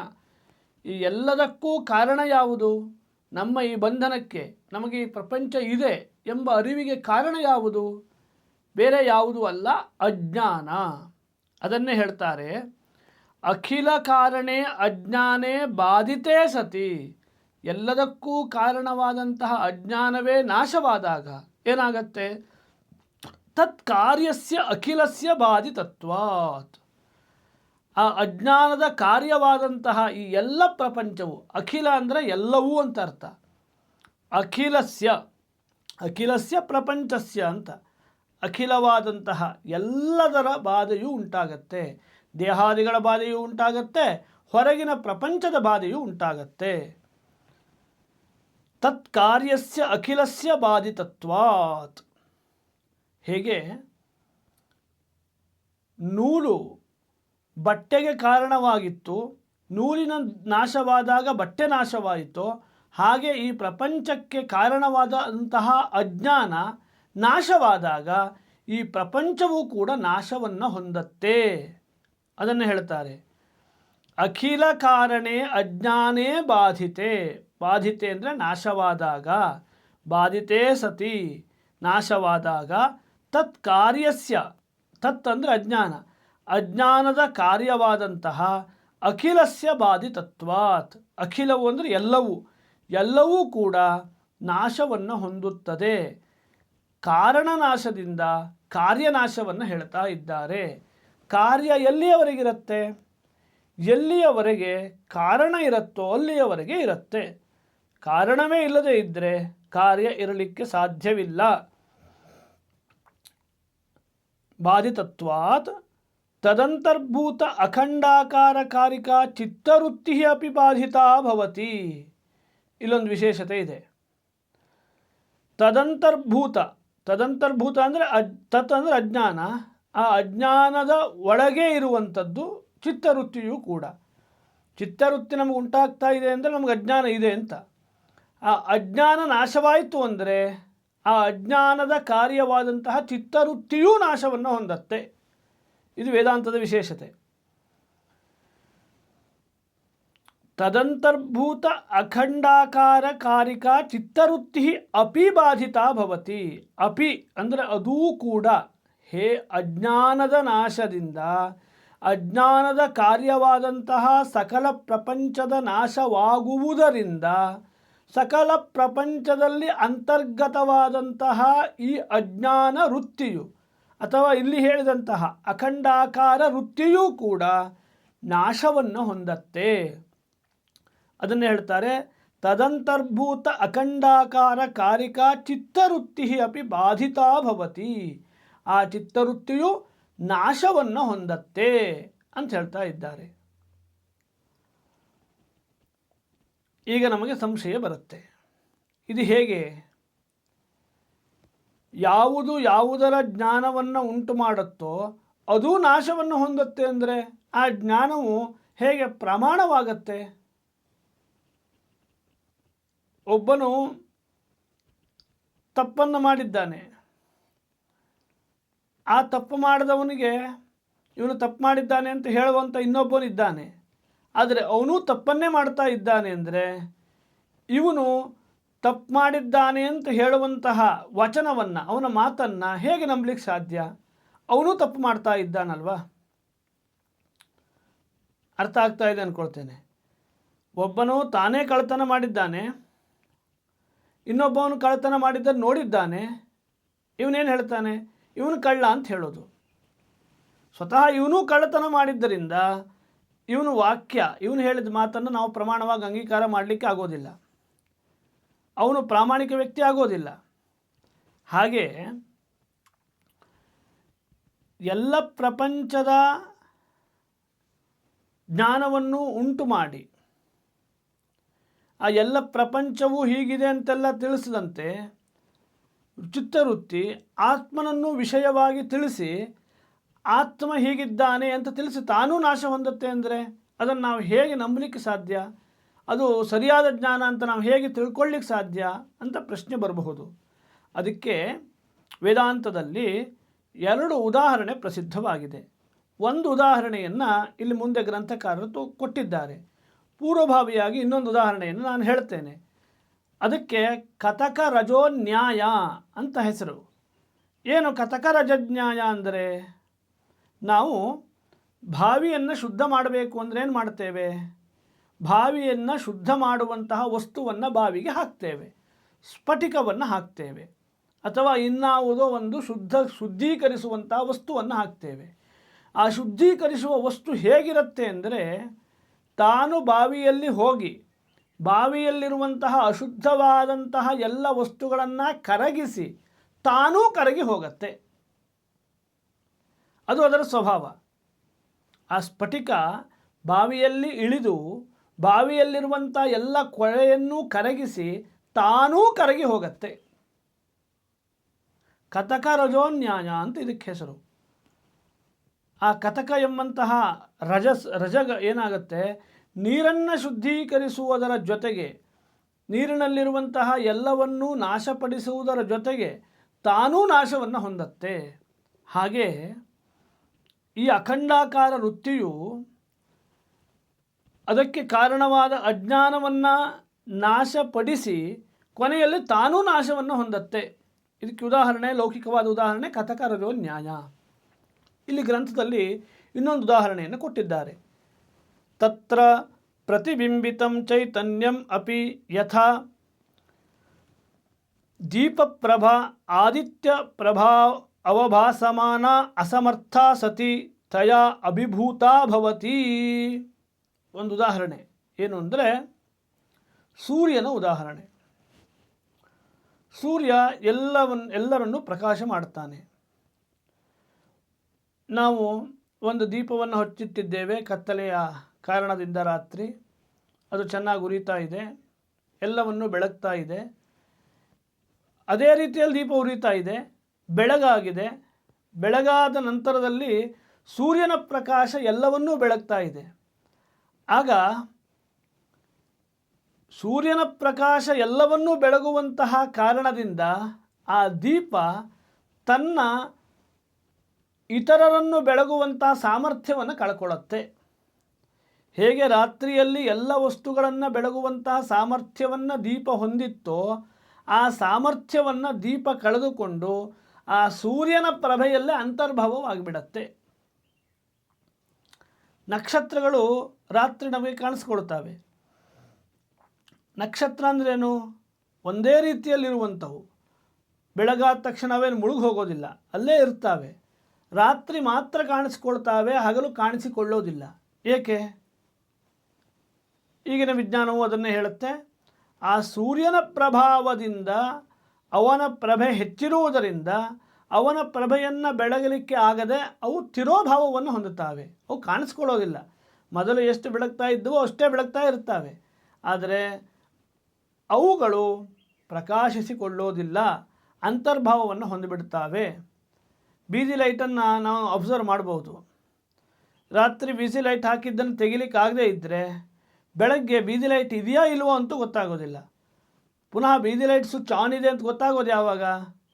ಈ ಎಲ್ಲದಕ್ಕೂ ಕಾರಣ ಯಾವುದು? ನಮ್ಮ ಈ ಬಂಧನಕ್ಕೆ ನಮಗೆ ಈ ಪ್ರಪಂಚ ಇದೆ ಎಂಬ ಅರಿವಿಗೆ ಕಾರಣ ಯಾವುದು? ಬೇರೆ ಯಾವುದೂ ಅಲ್ಲ, ಅಜ್ಞಾನ. ಅದನ್ನೇ ಹೇಳ್ತಾರೆ, ಅಖಿಲ ಕಾರಣೇ ಅಜ್ಞಾನೇ ಬಾಧಿತೇ ಸತಿ. ಎಲ್ಲದಕ್ಕೂ ಕಾರಣವಾದಂತಹ ಅಜ್ಞಾನವೇ ನಾಶವಾದಾಗ ಏನಾಗತ್ತೆ? ತತ್ ಕಾರ್ಯಸ್ಯ ಅಖಿಲಸ್ಯ ಬಾಧಿತತ್ವಾತ್. ಆ ಅಜ್ಞಾನದ ಕಾರ್ಯವಾದಂತಹ ಈ ಎಲ್ಲ ಪ್ರಪಂಚವು ಅಖಿಲ ಅಂದರೆ ಎಲ್ಲವೂ ಅಂತ ಅರ್ಥ. ಅಖಿಲಸ್ಯ ಅಖಿಲಸ್ಯ ಪ್ರಪಂಚಸ್ಯ ಅಂತ. ಅಖಿಲವಾದಂತಹ ಎಲ್ಲದರ ಬಾಧೆಯೂ ಉಂಟಾಗತ್ತೆ. ದೇಹಾದಿಗಳ ಬಾಧೆಯೂ ಉಂಟಾಗತ್ತೆ. ಹೊರಗಿನ ಪ್ರಪಂಚದ ಬಾಧೆಯೂ ಉಂಟಾಗತ್ತೆ. ತತ್ ಕಾರ್ಯಸ್ಯ ಅಖಿಲಸ್ಯ ಬಾಧಿತತ್ವಾತ್. ಹೇಗೆ? ನೂಲು ಬಟ್ಟೆಗೆ ಕಾರಣವಾಗಿತ್ತು, ನೂಲಿನ ನಾಶವಾದಾಗ ಬಟ್ಟೆ ನಾಶವಾಯಿತು, ಹಾಗೆ ಈ ಪ್ರಪಂಚಕ್ಕೆ ಕಾರಣವಾದಂತಹ ಅಜ್ಞಾನ ನಾಶವಾದಾಗ ಈ ಪ್ರಪಂಚವೂ ಕೂಡ ನಾಶವನ್ನು ಹೊಂದತ್ತೆ. ಅದನ್ನು ಹೇಳ್ತಾರೆ. ಅಖಿಲ ಕಾರಣೇ ಅಜ್ಞಾನೇ ಬಾಧಿತೆ. ಬಾಧಿತೆ ಅಂದರೆ ನಾಶವಾದಾಗ. ಬಾಧಿತೇ ಸತಿ. ನಾಶವಾದಾಗ ತತ್ ಕಾರ್ಯಸ್ಯ ತತ್ ಅಂದರೆ ಅಜ್ಞಾನ. ಅಜ್ಞಾನದ ಕಾರ್ಯವಾದಂತಹ ಅಖಿಲಸ್ಯ ಬಾಧಿತತ್ವಾತ್. ಅಖಿಲವು ಅಂದರೆ ಎಲ್ಲವೂ. ಎಲ್ಲವೂ ಕೂಡ ನಾಶವನ್ನು ಹೊಂದುತ್ತದೆ. ಕಾರಣನಾಶದಿಂದ ಕಾರ್ಯನಾಶವನ್ನು ಹೇಳ್ತಾ ಇದ್ದಾರೆ. ಕಾರ್ಯ ಎಲ್ಲಿಯವರೆಗಿರುತ್ತೆ? ಎಲ್ಲಿಯವರೆಗೆ ಕಾರಣ ಇರುತ್ತೋ ಅಲ್ಲಿಯವರೆಗೆ ಇರುತ್ತೆ. ಕಾರಣವೇ ಇಲ್ಲದೆ ಇದ್ದರೆ ಕಾರ್ಯ ಇರಲಿಕ್ಕೆ ಸಾಧ್ಯವಿಲ್ಲ. ಬಾಧಿತತ್ವಾತ್ ತದಂತರ್ಭೂತ ಅಖಂಡಾಕಾರ ಕಾರಿಕಾ ಚಿತ್ತವೃತ್ತಿ ಅಪಿ ಬಾಧಿತಾ ಭವತಿ. ಇಲ್ಲೊಂದು ವಿಶೇಷತೆ ಇದೆ. ತದಂತರ್ಭೂತ ತದಂತರ್ಭೂತ ಅಂದರೆ ಅಜ್ ತತ್ ಅಂದರೆ ಅಜ್ಞಾನ. ಆ ಅಜ್ಞಾನದ ಒಳಗೆ ಇರುವಂಥದ್ದು ಚಿತ್ತವೃತ್ತಿಯೂ ಕೂಡ. ಚಿತ್ತವೃತ್ತಿ ನಮಗೆ ಉಂಟಾಗ್ತಾ ಇದೆ ಅಂದರೆ ನಮಗೆ ಅಜ್ಞಾನ ಇದೆ ಅಂತ. ಆ ಅಜ್ಞಾನ ನಾಶವಾಯಿತು ಅಂದರೆ ಆ ಅಜ್ಞಾನದ ಕಾರ್ಯವಾದಂತಹ ಚಿತ್ತವೃತ್ತಿಯೂ ನಾಶವನ್ನು ಹೊಂದತ್ತೆ. ಇದು ವೇದಾಂತದ ವಿಶೇಷತೆ. ತದಂತರ್ಭೂತ ಅಖಂಡಾಕಾರ ಕಾರಿಕಾ ಚಿತ್ತವೃತ್ತಿ ಅಪಿ ಬಾಧಿತಾ ಭವತಿ. ಅಪಿ ಅಂದರೆ ಅದೂ ಕೂಡ ಹೇ ಅಜ್ಞಾನದ ನಾಶದಿಂದ, ಅಜ್ಞಾನದ ಕಾರ್ಯವಾದಂತಹ ಸಕಲ ಪ್ರಪಂಚದ ನಾಶವಾಗುವುದರಿಂದ, ಸಕಲ ಪ್ರಪಂಚದಲ್ಲಿ ಅಂತರ್ಗತವಾದಂತಹ ಈ ಅಜ್ಞಾನ ವೃತ್ತಿಯು ಅಥವಾ ಇಲ್ಲಿ ಹೇಳಿದಂತಹ ಅಖಂಡಾಕಾರ ವೃತ್ತಿಯೂ ಕೂಡ ನಾಶವನ್ನು ಹೊಂದತ್ತೆ. ಅದನ್ನು ಹೇಳ್ತಾರೆ, ತದಂತರ್ಭೂತ ಅಖಂಡಾಕಾರ ಕಾರಿಕಾ ಚಿತ್ತವೃತ್ತಿ ಅಪಿ ಬಾಧಿತಾ ಭವತಿ. ಆ ಚಿತ್ತವೃತ್ತಿಯು ನಾಶವನ್ನು ಹೊಂದತ್ತೆ ಅಂತ ಹೇಳ್ತಾ ಇದ್ದಾರೆ. ಈಗ ನಮಗೆ ಸಂಶಯ ಬರುತ್ತೆ. ಇದು ಹೇಗೆ? ಯಾವುದು ಯಾವುದರ ಜ್ಞಾನವನ್ನು ಉಂಟು ಮಾಡುತ್ತೋ ಅದು ನಾಶವನ್ನು ಹೊಂದುತ್ತೆ ಅಂದರೆ ಆ ಜ್ಞಾನವು ಹೇಗೆ ಪ್ರಮಾಣವಾಗತ್ತೆ? ಒಬ್ಬನು ತಪ್ಪನ್ನು ಮಾಡಿದ್ದಾನೆ. ಆ ತಪ್ಪು ಮಾಡಿದವನಿಗೆ ಇವನು ತಪ್ಪು ಮಾಡಿದ್ದಾನೆ ಅಂತ ಹೇಳುವಂಥ ಇನ್ನೊಬ್ಬನಿದ್ದಾನೆ ಆದರೆ ಅವನು ತಪ್ಪನ್ನೇ ಮಾಡ್ತಾ ಇದ್ದಾನೆ ಅಂದರೆ ಇವನು ತಪ್ಪು ಮಾಡಿದ್ದಾನೆ ಅಂತ ಹೇಳುವಂತಹ ವಚನವನ್ನು, ಅವನ ಮಾತನ್ನು ಹೇಗೆ ನಂಬಲಿಕ್ಕೆ ಸಾಧ್ಯ? ಅವನು ತಪ್ಪು ಮಾಡ್ತಾ ಇದ್ದಾನಲ್ವಾ? ಅರ್ಥ ಆಗ್ತಾ ಇದೆ ಅಂದ್ಕೊಳ್ತೇನೆ ಒಬ್ಬನು ತಾನೇ ಕಳ್ತನ ಮಾಡಿದ್ದಾನೆ, ಇನ್ನೊಬ್ಬವನು ಕಳ್ತನ ಮಾಡಿದ್ದನ್ನು ನೋಡಿದ್ದಾನೆ, ಇವನೇನು ಹೇಳ್ತಾನೆ? ಇವನು ಕಳ್ಳ ಅಂತ ಹೇಳೋದು. ಸ್ವತಃ ಇವನು ಕಳ್ಳತನ ಮಾಡಿದ್ದರಿಂದ ಇವನು ವಾಕ್ಯ, ಇವನು ಹೇಳಿದ ಮಾತನ್ನು ನಾವು ಪ್ರಮಾಣವಾಗಿ ಅಂಗೀಕಾರ ಮಾಡಲಿಕ್ಕೆ ಆಗೋದಿಲ್ಲ. ಅವನು ಪ್ರಾಮಾಣಿಕ ವ್ಯಕ್ತಿ ಆಗೋದಿಲ್ಲ. ಹಾಗೆ ಎಲ್ಲ ಪ್ರಪಂಚದ ಜ್ಞಾನವನ್ನು ಉಂಟು ಮಾಡಿ, ಆ ಎಲ್ಲ ಪ್ರಪಂಚವೂ ಹೀಗಿದೆ ಅಂತೆಲ್ಲ ತಿಳಿಸಿದಂತೆ ಚಿತ್ತವೃತ್ತಿ ಆತ್ಮನನ್ನು ವಿಷಯವಾಗಿ ತಿಳಿಸಿ ಆತ್ಮ ಹೀಗಿದ್ದಾನೆ ಅಂತ ತಿಳಿಸಿ ತಾನೂ ನಾಶ ಹೊಂದುತ್ತೆ ಅಂದರೆ ಅದನ್ನು ನಾವು ಹೇಗೆ ನಂಬಲಿಕ್ಕೆ ಸಾಧ್ಯ? ಅದು ಸರಿಯಾದ ಜ್ಞಾನ ಅಂತ ನಾವು ಹೇಗೆ ತಿಳ್ಕೊಳ್ಳಿಕ್ಕೆ ಸಾಧ್ಯ ಅಂತ ಪ್ರಶ್ನೆ ಬರಬಹುದು. ಅದಕ್ಕೆ ವೇದಾಂತದಲ್ಲಿ ಎರಡು ಉದಾಹರಣೆ ಪ್ರಸಿದ್ಧವಾಗಿದೆ. ಒಂದು ಉದಾಹರಣೆಯನ್ನು ಇಲ್ಲಿ ಮುಂದೆ ಗ್ರಂಥಕಾರರು ಕೊಟ್ಟಿದ್ದಾರೆ. ಪೂರ್ವಭಾವಿಯಾಗಿ ಇನ್ನೊಂದು ಉದಾಹರಣೆಯನ್ನು ನಾನು ಹೇಳ್ತೇನೆ. ಅದಕ್ಕೆ ಕಥಕ ರಜೋ ನ್ಯಾಯ ಅಂತ ಹೆಸರು. ಏನು ಕಥಕ ರಜಜ್ಞಾಯ ಅಂದರೆ? ನಾವು ಭಾವಿಯನ್ನು ಶುದ್ಧ ಮಾಡಬೇಕು ಅಂದರೆ ಏನು ಮಾಡ್ತೇವೆ? ಬಾವಿಯನ್ನು ಶುದ್ಧ ಮಾಡುವಂತಹ ವಸ್ತುವನ್ನು ಬಾವಿಗೆ ಹಾಕ್ತೇವೆ. ಸ್ಫಟಿಕವನ್ನು ಹಾಕ್ತೇವೆ. ಅಥವಾ ಇನ್ನಾವುದೋ ಒಂದು ಶುದ್ಧ ಶುದ್ಧೀಕರಿಸುವಂತಹ ವಸ್ತುವನ್ನು ಹಾಕ್ತೇವೆ. ಆ ಶುದ್ಧೀಕರಿಸುವ ವಸ್ತು ಹೇಗಿರುತ್ತೆ ಅಂದರೆ ತಾನು ಬಾವಿಯಲ್ಲಿ ಹೋಗಿ, ಬಾವಿಯಲ್ಲಿರುವಂತಹ ಅಶುದ್ಧವಾದಂತಹ ಎಲ್ಲ ವಸ್ತುಗಳನ್ನು ಕರಗಿಸಿ ತಾನೂ ಕರಗಿ ಹೋಗತ್ತೆ. ಅದು ಅದರ ಸ್ವಭಾವ. ಆ ಸ್ಫಟಿಕ ಬಾವಿಯಲ್ಲಿ ಇಳಿದು ಬಾವಿಯಲ್ಲಿರುವಂಥ ಎಲ್ಲ ಕೊಳೆಯನ್ನು ಕರಗಿಸಿ ತಾನೂ ಕರಗಿ ಹೋಗತ್ತೆ. ಕಥಕ ರಜೋನ್ಯಾಯ ಅಂತ ಇದಕ್ಕೆ ಹೆಸರು. ಆ ಕಥಕ ಎಂಬಂತಹ ರಜಸ್ ರಜಗ ಏನಾಗುತ್ತೆ? ನೀರನ್ನು ಶುದ್ಧೀಕರಿಸುವುದರ ಜೊತೆಗೆ, ನೀರಿನಲ್ಲಿರುವಂತಹ ಎಲ್ಲವನ್ನೂ ನಾಶಪಡಿಸುವುದರ ಜೊತೆಗೆ ತಾನೂ ನಾಶವನ್ನು ಹೊಂದತ್ತೆ. ಹಾಗೆ ಈ ಅಖಂಡಾಕಾರ ವೃತ್ತಿಯು ಅದಕ್ಕೆ ಕಾರಣವಾದ ಅಜ್ಞಾನವನ್ನು ನಾಶಪಡಿಸಿ ಕೊನೆಯಲ್ಲಿ ತಾನೂ ನಾಶವನ್ನು ಹೊಂದತ್ತೆ. ಇದಕ್ಕೆ ಉದಾಹರಣೆ, ಲೌಕಿಕವಾದ ಉದಾಹರಣೆ ಕಥಕರಜೋ ನ್ಯಾಯ. ಇಲ್ಲಿ ಗ್ರಂಥದಲ್ಲಿ ಇನ್ನೊಂದು ಉದಾಹರಣೆಯನ್ನು ಕೊಟ್ಟಿದ್ದಾರೆ. ತತ್ರ ಪ್ರತಿಬಿಂಬಿತಂ ಚೈತನ್ಯಂ ಅಪಿ ಯಥಾ ದೀಪಪ್ರಭಾ ಆದಿತ್ಯ ಪ್ರಭಾ ಅವಭಾಸಮಾನ ಅಸಮರ್ಥ ಸತಿ ತಯಾ ಅಭಿಭೂತಾ ಭವತಿ. ಒಂದು ಉದಾಹರಣೆ. ಏನು ಅಂದರೆ ಸೂರ್ಯನ ಉದಾಹರಣೆ. ಸೂರ್ಯ ಎಲ್ಲವನ್ನು ಎಲ್ಲರನ್ನು ಪ್ರಕಾಶ ಮಾಡ್ತಾನೆ. ನಾವು ಒಂದು ದೀಪವನ್ನು ಹಚ್ಚಿಟ್ಟಿದ್ದೇವೆ ಕತ್ತಲೆಯ ಕಾರಣದಿಂದ ರಾತ್ರಿ. ಅದು ಚೆನ್ನಾಗಿ ಉರಿತಾ ಇದೆ. ಎಲ್ಲವನ್ನು ಬೆಳಗ್ತಾ ಇದೆ. ಅದೇ ರೀತಿಯಲ್ಲಿ ದೀಪ ಉರಿತಾ ಇದೆ. ಬೆಳಗಾಗಿದೆ. ಬೆಳಗಾದ ನಂತರದಲ್ಲಿ ಸೂರ್ಯನ ಪ್ರಕಾಶ ಎಲ್ಲವನ್ನೂ ಬೆಳಗ್ತಾ ಇದೆ. ಆಗ ಸೂರ್ಯನ ಪ್ರಕಾಶ ಎಲ್ಲವನ್ನೂ ಬೆಳಗುವಂತಹ ಕಾರಣದಿಂದ ಆ ದೀಪ ತನ್ನ ಇತರರನ್ನು ಬೆಳಗುವಂತಹ ಸಾಮರ್ಥ್ಯವನ್ನು ಕಳ್ಕೊಳ್ಳುತ್ತೆ. ಹೇಗೆ ರಾತ್ರಿಯಲ್ಲಿ ಎಲ್ಲ ವಸ್ತುಗಳನ್ನು ಬೆಳಗುವಂತಹ ಸಾಮರ್ಥ್ಯವನ್ನು ದೀಪ ಹೊಂದಿತ್ತೋ, ಆ ಸಾಮರ್ಥ್ಯವನ್ನು ದೀಪ ಕಳೆದುಕೊಂಡು ಆ ಸೂರ್ಯನ ಪ್ರಭೆಯಲ್ಲೇ ಅಂತರ್ಭಾವವಾಗಿಬಿಡತ್ತೆ. ನಕ್ಷತ್ರಗಳು ರಾತ್ರಿ ನಮಗೆ ಕಾಣಿಸ್ಕೊಳ್ತವೆ ನಕ್ಷತ್ರ ಅಂದ್ರೇನು? ಒಂದೇ ರೀತಿಯಲ್ಲಿರುವಂಥವು. ಬೆಳಗಾದ ತಕ್ಷಣ ಅವೇನು ಮುಳುಗಿ ಹೋಗೋದಿಲ್ಲ, ಅಲ್ಲೇ ಇರ್ತವೆ. ರಾತ್ರಿ ಮಾತ್ರ ಕಾಣಿಸ್ಕೊಳ್ತಾವೆ, ಹಗಲು ಕಾಣಿಸಿಕೊಳ್ಳೋದಿಲ್ಲ. ಏಕೆ? ಈಗಿನ ವಿಜ್ಞಾನವು ಅದನ್ನೇ ಹೇಳುತ್ತೆ. ಆ ಸೂರ್ಯನ ಪ್ರಭಾವದಿಂದ ಅವನ ಪ್ರಭೆ ಹೆಚ್ಚಿರುವುದರಿಂದ ಅವನ ಪ್ರಭೆಯನ್ನು ಬೆಳಗಲಿಕ್ಕೆ ಆಗದೆ ಅವು ತಿರೋಭಾವವನ್ನು ಹೊಂದುತ್ತವೆ. ಅವು ಕಾಣಿಸ್ಕೊಳ್ಳೋದಿಲ್ಲ. ಮೊದಲು ಎಷ್ಟು ಬೆಳಗ್ತಾ ಇದ್ದವೋ ಅಷ್ಟೇ ಬೆಳಗ್ತಾ ಇರ್ತವೆ ಆದರೆ ಅವುಗಳು ಪ್ರಕಾಶಿಸಿಕೊಳ್ಳೋದಿಲ್ಲ, ಅಂತರ್ಭಾವವನ್ನು ಹೊಂದಿಬಿಡ್ತಾವೆ ಬೀದಿ ಲೈಟನ್ನು ನಾವು ಅಬ್ಸರ್ವ್ ಮಾಡ್ಬೋದು. ರಾತ್ರಿ ಬೀದಿ ಲೈಟ್ ಹಾಕಿದ್ದನ್ನು ತೆಗಿಲಿಕ್ಕಾಗದೇ ಇದ್ದರೆ ಬೆಳಗ್ಗೆ ಬೀದಿ ಲೈಟ್ ಇದೆಯಾ ಇಲ್ವೋ ಅಂತೂ ಗೊತ್ತಾಗೋದಿಲ್ಲ. ಪುನಃ ಬೀದಿ ಲೈಟ್ ಸ್ವಿಚ್ ಆನ್ ಇದೆ ಅಂತ ಗೊತ್ತಾಗೋದು ಯಾವಾಗ?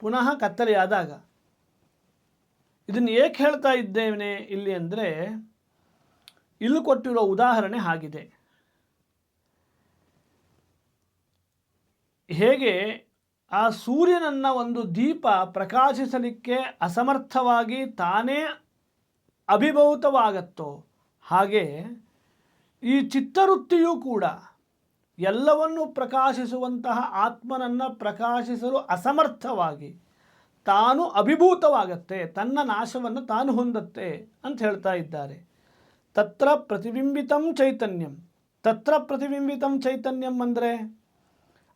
ಪುನಃ ಕತ್ತಲೆಯಾದಾಗ. ಇದನ್ನು ಏಕೆ ಹೇಳ್ತಾ ಇದ್ದೇನೆ ಇಲ್ಲಿ ಅಂದರೆ, ಇಲ್ಲಿ ಕೊಟ್ಟಿರೋ ಉದಾಹರಣೆ ಆಗಿದೆ ಹೇಗೆ ಆ ಸೂರ್ಯನನ್ನ ಒಂದು ದೀಪ ಪ್ರಕಾಶಿಸಲಿಕ್ಕೆ ಅಸಮರ್ಥವಾಗಿ ತಾನೇ ಅಭಿಭೂತವಾಗತ್ತೋ ಹಾಗೆ ಈ ಚಿತ್ತವೃತ್ತಿಯೂ ಕೂಡ ಎಲ್ಲವನ್ನು ಪ್ರಕಾಶಿಸುವಂತಹ ಆತ್ಮನನ್ನು ಪ್ರಕಾಶಿಸಲು ಅಸಮರ್ಥವಾಗಿ, ತಾನು ಅಭಿಭೂತವಾಗತ್ತೆ, ತನ್ನ ನಾಶವನ್ನು ತಾನು ಹೊಂದತ್ತೆ ಅಂತ ಹೇಳ್ತಾ ಇದ್ದಾರೆ. ತತ್ರ ಪ್ರತಿಬಿಂಬಿತಂ ಚೈತನ್ಯಂ. ತತ್ರ ಪ್ರತಿಬಿಂಬಿತಂ ಚೈತನ್ಯಂ ಅಂದರೆ,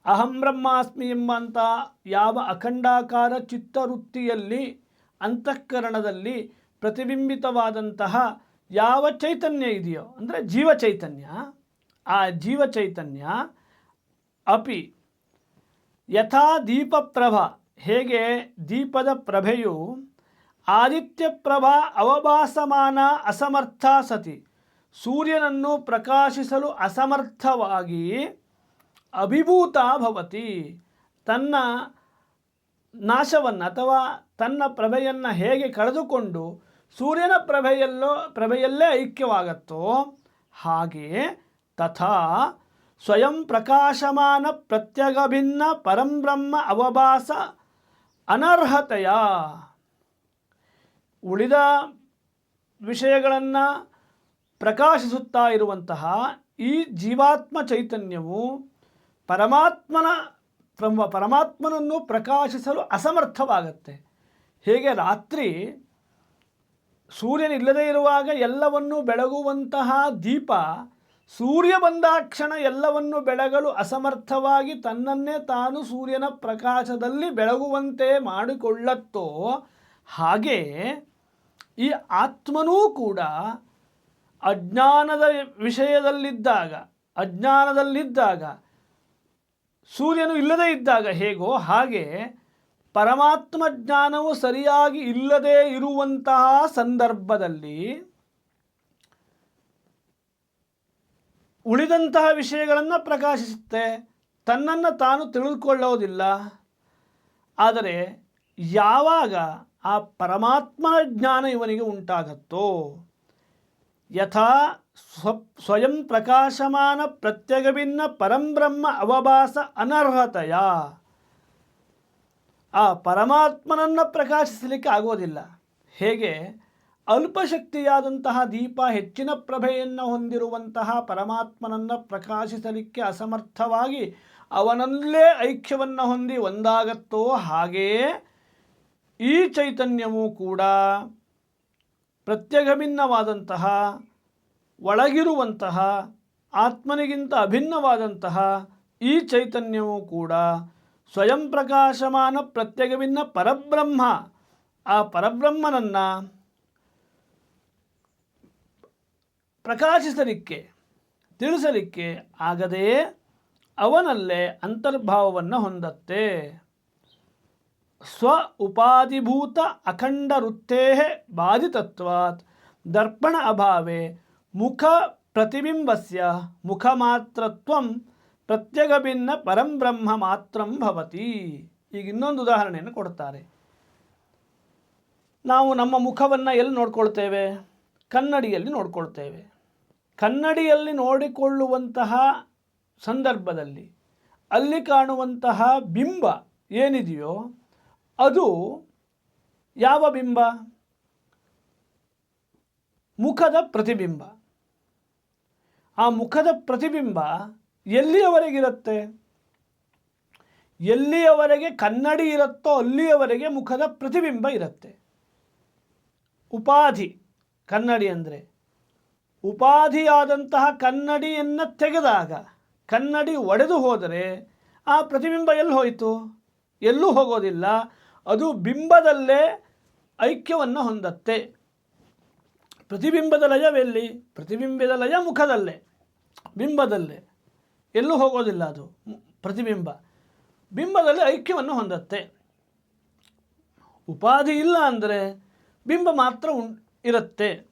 ಅಹಂ ಬ್ರಹ್ಮಾಸ್ಮಿ ಎಂಬಂಥ ಯಾವ ಅಖಂಡಾಕಾರ ಚಿತ್ತವೃತ್ತಿಯಲ್ಲಿ, ಅಂತಃಕರಣದಲ್ಲಿ ಪ್ರತಿಬಿಂಬಿತವಾದಂತಹ ಯಾವ ಚೈತನ್ಯ ಇದೆಯೋ, ಅಂದರೆ ಜೀವ ಚೈತನ್ಯ ಆ ಜೀವ ಚೈತನ್ಯ ಅಪಿ ಯಥಾ ದೀಪಪ್ರಭ. ಹೇಗೆ? ದೀಪದ ಪ್ರಭೆಯು ಆದಿತ್ಯಪ್ರಭಾ ಅವಭಾಸಮಾನ ಅಸಮರ್ಥ ಸತಿ. ಸೂರ್ಯನನ್ನು ಪ್ರಕಾಶಿಸಲು ಅಸಮರ್ಥವಾಗಿ ಅಭಿಭೂತ ಭವತಿ. ತನ್ನ ನಾಶವನ್ನು ಅಥವಾ ತನ್ನ ಪ್ರಭೆಯನ್ನು ಹೇಗೆ ಕಳೆದುಕೊಂಡು ಸೂರ್ಯನ ಪ್ರಭೆಯಲ್ಲೋ ಪ್ರಭೆಯಲ್ಲೇ ಐಕ್ಯವಾಗತ್ತೋ ಹಾಗೆ ತಥಾ ಸ್ವಯಂ ಪ್ರಕಾಶಮಾನ ಪ್ರತ್ಯಗಭಿನ್ನ ಪರಂಬ್ರಹ್ಮ ಅವಭಾಸ ಅನರ್ಹತೆಯ ಉಳಿದ ವಿಷಯಗಳನ್ನು ಪ್ರಕಾಶಿಸುತ್ತಾ ಇರುವಂತಹ ಈ ಜೀವಾತ್ಮ ಚೈತನ್ಯವು ಪರಮಾತ್ಮನ ಪ್ರಮ ಪರಮಾತ್ಮನನ್ನು ಪ್ರಕಾಶಿಸಲು ಅಸಮರ್ಥವಾಗತ್ತೆ. ಹೇಗೆ ರಾತ್ರಿ ಸೂರ್ಯನಿಲ್ಲದೇ ಇರುವಾಗ ಎಲ್ಲವನ್ನು ಬೆಳಗುವಂತಹ ದೀಪ ಸೂರ್ಯ ಬಂದಾಕ್ಷಣ ಎಲ್ಲವನ್ನು ಬೆಳಗಲು ಅಸಮರ್ಥವಾಗಿ ತನ್ನನ್ನೇ ತಾನು ಸೂರ್ಯನ ಪ್ರಕಾಶದಲ್ಲಿ ಬೆಳಗುವಂತೆ ಮಾಡಿಕೊಳ್ಳತ್ತೋ ಹಾಗೆ ಈ ಆತ್ಮನೂ ಕೂಡ ಅಜ್ಞಾನದ ವಿಷಯದಲ್ಲಿದ್ದಾಗ, ಅಜ್ಞಾನದಲ್ಲಿದ್ದಾಗ, ಸೂರ್ಯನು ಇಲ್ಲದೇ ಇದ್ದಾಗ ಹೇಗೋ ಹಾಗೆ ಪರಮಾತ್ಮ ಜ್ಞಾನವು ಸರಿಯಾಗಿ ಇಲ್ಲದೇ ಇರುವಂತಹ ಸಂದರ್ಭದಲ್ಲಿ ಉಳಿದಂತಹ ವಿಷಯಗಳನ್ನು ಪ್ರಕಾಶಿಸುತ್ತೆ. ತನ್ನನ್ನು ತಾನು ತಿಳಿದುಕೊಳ್ಳೋದಿಲ್ಲ. ಆದರೆ ಯಾವಾಗ ಆ ಪರಮಾತ್ಮನ ಜ್ಞಾನ ಇವನಿಗೆ ಉಂಟಾಗತ್ತೋ, ಯಥಾ ಸ್ವ, ಸ್ವಯಂ ಪ್ರಕಾಶಮಾನ ಪ್ರತ್ಯಗಭಿನ್ನ ಪರಂಬ್ರಹ್ಮ ಅವಭಾಸ ಅನರ್ಹತೆಯ, ಆ ಪರಮಾತ್ಮನನ್ನು ಪ್ರಕಾಶಿಸಲಿಕ್ಕೆ ಆಗೋದಿಲ್ಲ. ಹೇಗೆ? ಅಲ್ಪಶಕ್ತಿಯಾದಂತಹ ದೀಪ ಹೆಚ್ಚಿನ ಪ್ರಭೆಯನ್ನು ಹೊಂದಿರುವಂತಹ ಪರಮಾತ್ಮನನ್ನು ಪ್ರಕಾಶಿಸಲಿಕ್ಕೆ ಅಸಮರ್ಥವಾಗಿ ಅವನಲ್ಲೇ ಐಕ್ಯವನ್ನು ಹೊಂದಿ ಒಂದಾಗತ್ತೋ ಹಾಗೆಯೇ ಈ ಚೈತನ್ಯವೂ ಕೂಡ ಪ್ರತ್ಯಗಭಿನ್ನವಾದಂತಹ ಒಳಗಿರುವಂತಹ, ಆತ್ಮನಿಗಿಂತ ಅಭಿನ್ನವಾದಂತಹ ಈ ಚೈತನ್ಯವೂ ಕೂಡ ಸ್ವಯಂ ಪ್ರಕಾಶಮಾನ ಪ್ರತ್ಯಗವಿನ್ನ ಪರಬ್ರಹ್ಮ. ಆ ಪರಬ್ರಹ್ಮನನ್ನು ಪ್ರಕಾಶಿಸಲಿಕ್ಕೆ, ತಿಳಿಸಲಿಕ್ಕೆ ಆಗದೇ ಅವನಲ್ಲೇ ಅಂತರ್ಭಾವವನ್ನು ಹೊಂದತ್ತೆ. ಸ್ವ ಉಪಾಧಿಭೂತ ಅಖಂಡ ವೃತ್ತೇ ಬಾಧಿತತ್ವಾತ್ ದರ್ಪಣ ಅಭಾವೆ ಮುಖ ಪ್ರತಿಬಿಂಬಸ್ಯ ಮುಖಮಾತ್ರತ್ವಂ ಪ್ರತ್ಯಗಭಿನ್ನ ಪರಂಬ್ರಹ್ಮ ಮಾತ್ರಂ ಭವತಿ. ಈಗ ಇನ್ನೊಂದು ಉದಾಹರಣೆಯನ್ನು ಕೊಡ್ತಾರೆ. ನಾವು ನಮ್ಮ ಮುಖವನ್ನು ಎಲ್ಲಿ ನೋಡ್ಕೊಳ್ತೇವೆ? ಕನ್ನಡಿಯಲ್ಲಿ ನೋಡ್ಕೊಳ್ತೇವೆ. ಕನ್ನಡಿಯಲ್ಲಿ ನೋಡಿಕೊಳ್ಳುವಂತಹ ಸಂದರ್ಭದಲ್ಲಿ ಅಲ್ಲಿ ಕಾಣುವಂತಹ ಬಿಂಬ ಏನಿದೆಯೋ ಅದು ಯಾವ ಬಿಂಬ? ಮುಖದ ಪ್ರತಿಬಿಂಬ. ಆ ಮುಖದ ಪ್ರತಿಬಿಂಬ ಎಲ್ಲಿಯವರೆಗಿರುತ್ತೆ? ಎಲ್ಲಿಯವರೆಗೆ ಕನ್ನಡಿ ಇರುತ್ತೋ ಅಲ್ಲಿಯವರೆಗೆ ಮುಖದ ಪ್ರತಿಬಿಂಬ ಇರುತ್ತೆ. ಉಪಾಧಿ ಕನ್ನಡಿ ಅಂದರೆ ಉಪಾಧಿಯಾದಂತಹ ಕನ್ನಡಿಯನ್ನು ತೆಗೆದಾಗ, ಕನ್ನಡಿ ಒಡೆದು ಹೋದರೆ ಆ ಪ್ರತಿಬಿಂಬ ಎಲ್ಲಿ ಹೋಯಿತು? ಎಲ್ಲೂ ಹೋಗೋದಿಲ್ಲ. ಅದು ಬಿಂಬದಲ್ಲೇ ಐಕ್ಯವನ್ನು ಹೊಂದತ್ತೆ. ಪ್ರತಿಬಿಂಬದ ಲಯವೆಲ್ಲಿ ಪ್ರತಿಬಿಂಬದ ಲಯ ಮುಖದಲ್ಲೇ, ಬಿಂಬದಲ್ಲೇ. ಎಲ್ಲೂ ಹೋಗೋದಿಲ್ಲ ಅದು ಪ್ರತಿಬಿಂಬ. ಬಿಂಬದಲ್ಲಿ ಐಕ್ಯವನ್ನು ಹೊಂದತ್ತೆ. ಉಪಾಧಿ ಇಲ್ಲ ಅಂದರೆ ಬಿಂಬ ಮಾತ್ರ ಉಂ ಇರುತ್ತೆ.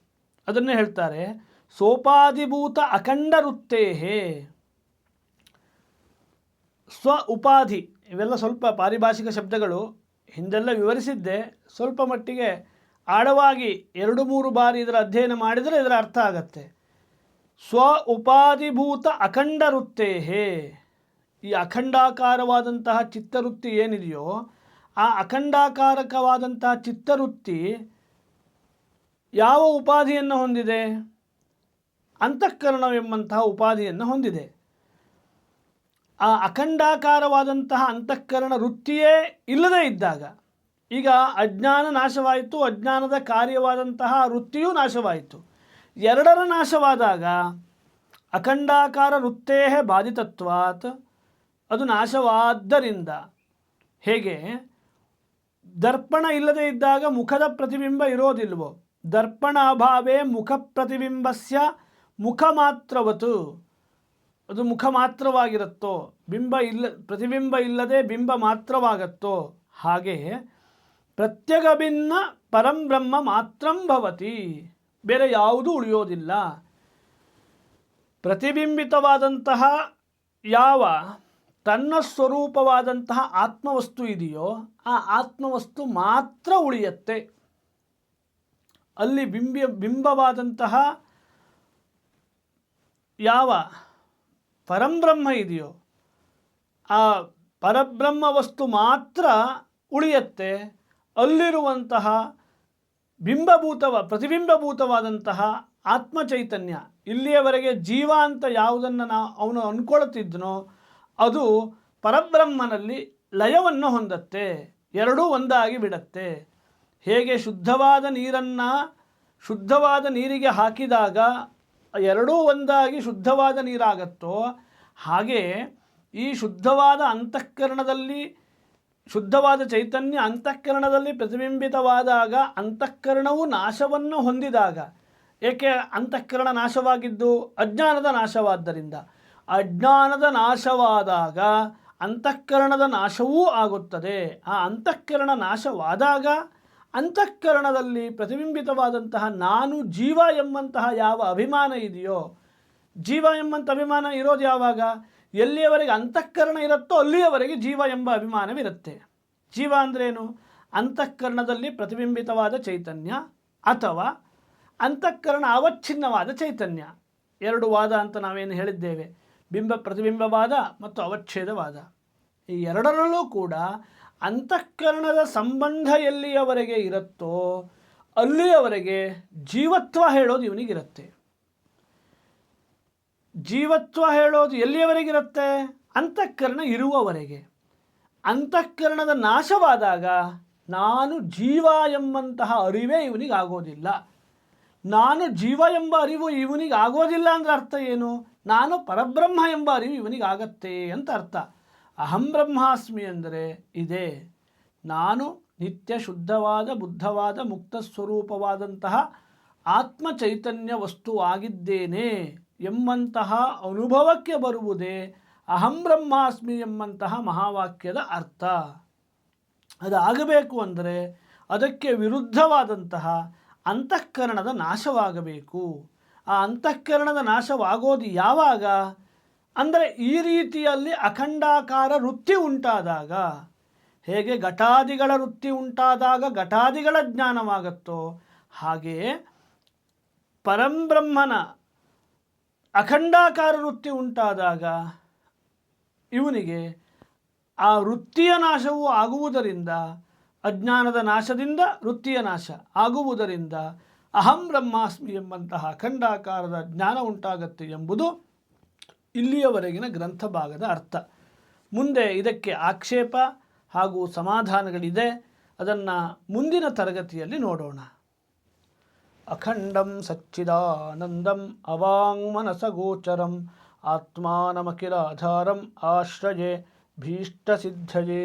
ಅದನ್ನೇ ಹೇಳ್ತಾರೆ. ಸೋಪಾಧಿಭೂತ ಅಖಂಡ ವೃತ್ತೇಹೇ ಸ್ವ ಉಪಾಧಿ, ಇವೆಲ್ಲ ಸ್ವಲ್ಪ ಪಾರಿಭಾಷಿಕ ಶಬ್ದಗಳು, ಹಿಂದೆಲ್ಲ ವಿವರಿಸಿದ್ದೆ. ಸ್ವಲ್ಪ ಮಟ್ಟಿಗೆ ಆಳವಾಗಿ ಎರಡು ಮೂರು ಬಾರಿ ಇದರ ಅಧ್ಯಯನ ಮಾಡಿದರೆ ಇದರ ಅರ್ಥ ಆಗತ್ತೆ. ಸ್ವ ಉಪಾಧಿಭೂತ ಅಖಂಡ ವೃತ್ತೇಹೇ ಈ ಅಖಂಡಾಕಾರವಾದಂತಹ ಚಿತ್ತವೃತ್ತಿ ಏನಿದೆಯೋ, ಆ ಅಖಂಡಾಕಾರಕವಾದಂತಹ ಚಿತ್ತವೃತ್ತಿ ಯಾವ ಉಪಾಧಿಯನ್ನು ಹೊಂದಿದೆ? ಅಂತಃಕರಣವೆಂಬಂತಹ ಉಪಾಧಿಯನ್ನು ಹೊಂದಿದೆ. ಆ ಅಖಂಡಾಕಾರವಾದಂತಹ ಅಂತಃಕರಣ ವೃತ್ತಿಯೇ ಇಲ್ಲದೇ ಇದ್ದಾಗ, ಈಗ ಅಜ್ಞಾನ ನಾಶವಾಯಿತು, ಅಜ್ಞಾನದ ಕಾರ್ಯವಾದಂತಹ ವೃತ್ತಿಯೂ ನಾಶವಾಯಿತು. ಎರಡರ ನಾಶವಾದಾಗ ಅಖಂಡಾಕಾರ ವೃತ್ತೇ ಬಾಧಿತತ್ವಾತ್, ಅದು ನಾಶವಾದ್ದರಿಂದ ಹೇಗೆ? ದರ್ಪಣ ಇಲ್ಲದೇ ಇದ್ದಾಗ ಮುಖದ ಪ್ರತಿಬಿಂಬ ಇರೋದಿಲ್ವೋ? ದರ್ಪಣ ಅಭಾವೇ ಮುಖ ಪ್ರತಿಬಿಂಬಸ್ಯ ಮುಖ ಮಾತ್ರವತು ಅದು ಮುಖ ಮಾತ್ರವಾಗಿರುತ್ತೋ ಬಿಂಬ ಇಲ್ಲ, ಪ್ರತಿಬಿಂಬ ಇಲ್ಲದೆ ಬಿಂಬ ಮಾತ್ರವಾಗತ್ತೋ, ಹಾಗೆ ಪ್ರತ್ಯಗ ಭಿನ್ನ ಪರಂಬ್ರಹ್ಮ ಮಾತ್ರಂ ಭವತಿ, ಬೇರೆ ಯಾವುದೂ ಉಳಿಯೋದಿಲ್ಲ. ಪ್ರತಿಬಿಂಬಿತವಾದಂತಹ ಯಾವ ತನ್ನ ಸ್ವರೂಪವಾದಂತಹ ಆತ್ಮವಸ್ತು ಇದೆಯೋ, ಆ ಆತ್ಮವಸ್ತು ಮಾತ್ರ ಉಳಿಯತ್ತೆ. ಅಲ್ಲಿ ಬಿಂಬಿ, ಬಿಂಬವಾದಂತಹ ಯಾವ ಪರಂಬ್ರಹ್ಮ ಇದೆಯೋ ಆ ಪರಬ್ರಹ್ಮ ವಸ್ತು ಮಾತ್ರ ಉಳಿಯತ್ತೆ, ಅಲ್ಲಿರುವಂತಹ ಬಿಂಬಭೂತವ, ಪ್ರತಿಬಿಂಬಭೂತವಾದಂತಹ ಆತ್ಮಚೈತನ್ಯ, ಇಲ್ಲಿಯವರೆಗೆ ಜೀವ ಅಂತ ಯಾವುದನ್ನು ನಾವು ಅವನು ಅಂದ್ಕೊಳ್ತಿದ್ನೋ ಅದು ಪರಬ್ರಹ್ಮನಲ್ಲಿ ಲಯವನ್ನು ಹೊಂದತ್ತೆ, ಎರಡೂ ಒಂದಾಗಿ ಬಿಡತ್ತೆ. ಹೇಗೆ ಶುದ್ಧವಾದ ನೀರನ್ನು ಶುದ್ಧವಾದ ನೀರಿಗೆ ಹಾಕಿದಾಗ ಎರಡೂ ಒಂದಾಗಿ ಶುದ್ಧವಾದ ನೀರಾಗತ್ತೋ, ಹಾಗೆ ಈ ಶುದ್ಧವಾದ ಅಂತಃಕರಣದಲ್ಲಿ, ಶುದ್ಧವಾದ ಚೈತನ್ಯ ಅಂತಃಕರಣದಲ್ಲಿ ಪ್ರತಿಬಿಂಬಿತವಾದಾಗ ಅಂತಃಕರಣವು ನಾಶವನ್ನು ಹೊಂದಿದಾಗ, ಏಕೆ ಅಂತಃಕರಣ ನಾಶವಾಗಿದ್ದು? ಅಜ್ಞಾನದ ನಾಶವಾದ್ದರಿಂದ. ಅಜ್ಞಾನದ ನಾಶವಾದಾಗ ಅಂತಃಕರಣದ ನಾಶವೂ ಆಗುತ್ತದೆ. ಆ ಅಂತಃಕರಣ ನಾಶವಾದಾಗ ಅಂತಃಕರಣದಲ್ಲಿ ಪ್ರತಿಬಿಂಬಿತವಾದಂತಹ ನಾನು ಜೀವ ಎಂಬಂತಹ ಯಾವ ಅಭಿಮಾನ ಇದೆಯೋ, ಜೀವ ಎಂಬಂಥ ಅಭಿಮಾನ ಇರೋದು ಯಾವಾಗ? ಎಲ್ಲಿಯವರೆಗೆ ಅಂತಃಕರಣ ಇರುತ್ತೋ ಅಲ್ಲಿಯವರೆಗೆ ಜೀವ ಎಂಬ ಅಭಿಮಾನವಿರುತ್ತೆ. ಜೀವ ಅಂದ್ರೇನು? ಅಂತಃಕರಣದಲ್ಲಿ ಪ್ರತಿಬಿಂಬಿತವಾದ ಚೈತನ್ಯ ಅಥವಾ ಅಂತಃಕರಣ ಅವಚ್ಛಿನ್ನವಾದ ಚೈತನ್ಯ. ಎರಡು ವಾದ ಅಂತ ನಾವೇನು ಹೇಳಿದ್ದೇವೆ? ಬಿಂಬ ಪ್ರತಿಬಿಂಬವಾದ ಮತ್ತು ಅವಚ್ಛೇದವಾದ. ಈ ಎರಡರಲ್ಲೂ ಕೂಡ ಅಂತಃಕರಣದ ಸಂಬಂಧ ಎಲ್ಲಿಯವರೆಗೆ ಇರುತ್ತೋ ಅಲ್ಲಿಯವರೆಗೆ ಜೀವತ್ವ ಹೇಳೋದು ಇವನಿಗಿರುತ್ತೆ. ಜೀವತ್ವ ಹೇಳೋದು ಎಲ್ಲಿಯವರೆಗಿರುತ್ತೆ? ಅಂತಃಕರಣ ಇರುವವರೆಗೆ. ಅಂತಃಕರಣದ ನಾಶವಾದಾಗ ನಾನು ಜೀವ ಎಂಬಂತಹ ಅರಿವೇ ಇವನಿಗೆ ಆಗೋದಿಲ್ಲ ನಾನು ಜೀವ ಎಂಬ ಅರಿವು ಇವನಿಗೆ ಆಗೋದಿಲ್ಲ ಅಂದ್ರೆ ಅರ್ಥ ಏನು? ನಾನು ಪರಬ್ರಹ್ಮ ಎಂಬ ಅರಿವು ಇವನಿಗೆ ಆಗತ್ತೆ ಅಂತ ಅರ್ಥ. ಅಹಂ ಬ್ರಹ್ಮಾಸ್ಮಿ ಅಂದರೆ ಇದೆ. ನಾನು ನಿತ್ಯ ಶುದ್ಧವಾದ, ಬುದ್ಧವಾದ, ಮುಕ್ತ ಸ್ವರೂಪವಾದಂತಹ ಆತ್ಮ ಚೈತನ್ಯ ವಸ್ತುವಾಗಿದ್ದೇನೆ ಎಂಬಂತಹ ಅನುಭವಕ್ಕೆ ಬರುವುದೇ ಅಹಂ ಬ್ರಹ್ಮಾಸ್ಮಿ ಎಂಬಂತಹ ಮಹಾವಾಕ್ಯದ ಅರ್ಥ. ಅದಾಗಬೇಕು ಅಂದರೆ ಅದಕ್ಕೆ ವಿರುದ್ಧವಾದಂತಹ ಅಂತಃಕರಣದ ನಾಶವಾಗಬೇಕು. ಆ ಅಂತಃಕರಣದ ನಾಶವಾಗೋದು ಯಾವಾಗ? ಅಂದರೆ ಈ ರೀತಿಯಲ್ಲಿ ಅಖಂಡಾಕಾರ ವೃತ್ತಿ ಉಂಟಾದಾಗ, ಹೇಗೆ ಘಟಾದಿಗಳ ವೃತ್ತಿ ಉಂಟಾದಾಗ ಘಟಾದಿಗಳ ಜ್ಞಾನವಾಗುತ್ತೋ ಹಾಗೆಯೇ ಪರಂಬ್ರಹ್ಮನ ಅಖಂಡಾಕಾರ ವೃತ್ತಿ ಉಂಟಾದಾಗ ಇವನಿಗೆ ಆ ವೃತ್ತಿಯ ನಾಶವು ಆಗುವುದರಿಂದ, ಅಜ್ಞಾನದ ನಾಶದಿಂದ ವೃತ್ತಿಯ ನಾಶ ಆಗುವುದರಿಂದ ಅಹಂ ಬ್ರಹ್ಮಾಸ್ಮಿ ಎಂಬಂತಹ ಅಖಂಡಾಕಾರದ ಜ್ಞಾನ ಉಂಟಾಗತ್ತೆ ಎಂಬುದು ಇಲ್ಲಿಯವರೆಗಿನ ಗ್ರಂಥ ಭಾಗದ ಅರ್ಥ. ಮುಂದೆ ಇದಕ್ಕೆ ಆಕ್ಷೇಪ ಹಾಗೂ ಸಮಾಧಾನಗಳಿದೆ. ಅದನ್ನು ಮುಂದಿನ ತರಗತಿಯಲ್ಲಿ ನೋಡೋಣ. ಅಖಂಡಂ ಸಚ್ಚಿದಾನಂದಂ ಅವಾಂಗ್ಮನಸಗೋಚರಂ ಆತ್ಮಾನಮಖಿಲಾಧಾರಂ ಆಶ್ರಯೇ ಭೀಷ್ಟಸಿದ್ಧಯೇ.